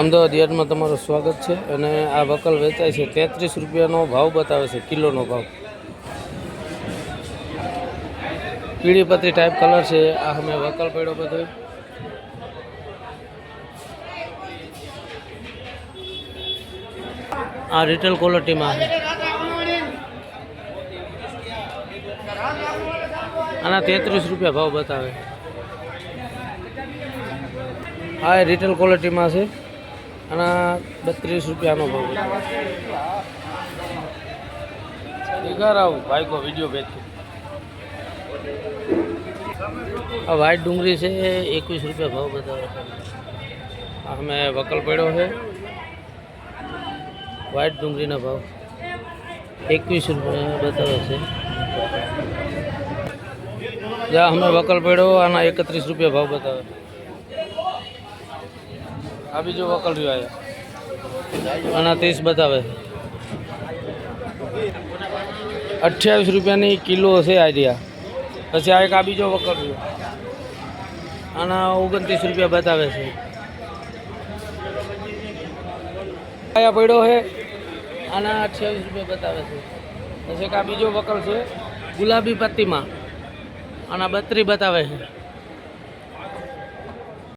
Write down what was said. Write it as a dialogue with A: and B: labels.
A: અમદાવાદ યાર્ડમાં તમારું સ્વાગત છે અને આ વકલ વેચાય છે. તેત્રીસ રૂપિયાનો ભાવ બતાવે છે, કિલોનો ભાવ. પીળી પત્રી ટાઈપ કલર છે. આ અમે વકલ પડ્યો બધો. આ રિટેલ ક્વોલિટીમાં આના તેત્રીસ રૂપિયા ભાવ બતાવે. આ રિટેલ ક્વોલિટીમાં છે. આના બત્રીસ રૂપિયાનો ભાવ દીકર આવું ભાઈ કો વીડિયો ભેજ આ વ્હાઈટ ડુંગળી છે એકવીસ રૂપિયા ભાવ બતાવે અમે વકલ પડ્યો છે. વ્હાઈટ ડુંગળીના ભાવ એકવીસ રૂપિયા બતાવે છે. જ્યાં અમે વકલ પડ્યો આના એકત્રીસ રૂપિયા ભાવ બતાવે આ બીજો વકલ રહ્યો આના ત્રીસ બતાવે. અઠ્યાવીસ રૂપિયાની કિલો છે આઈડિયા પછી આ એક આ બીજો વકલ રહ્યો. આના ઓગણત્રીસ રૂપિયા બતાવે છે. આયા પડ્યો છે. આના અઠ્યાવીસ રૂપિયા બતાવે છે. પછી એક આ બીજો વકલ છે. ગુલાબી પત્તીમાં આના બત્રી બતાવે છે.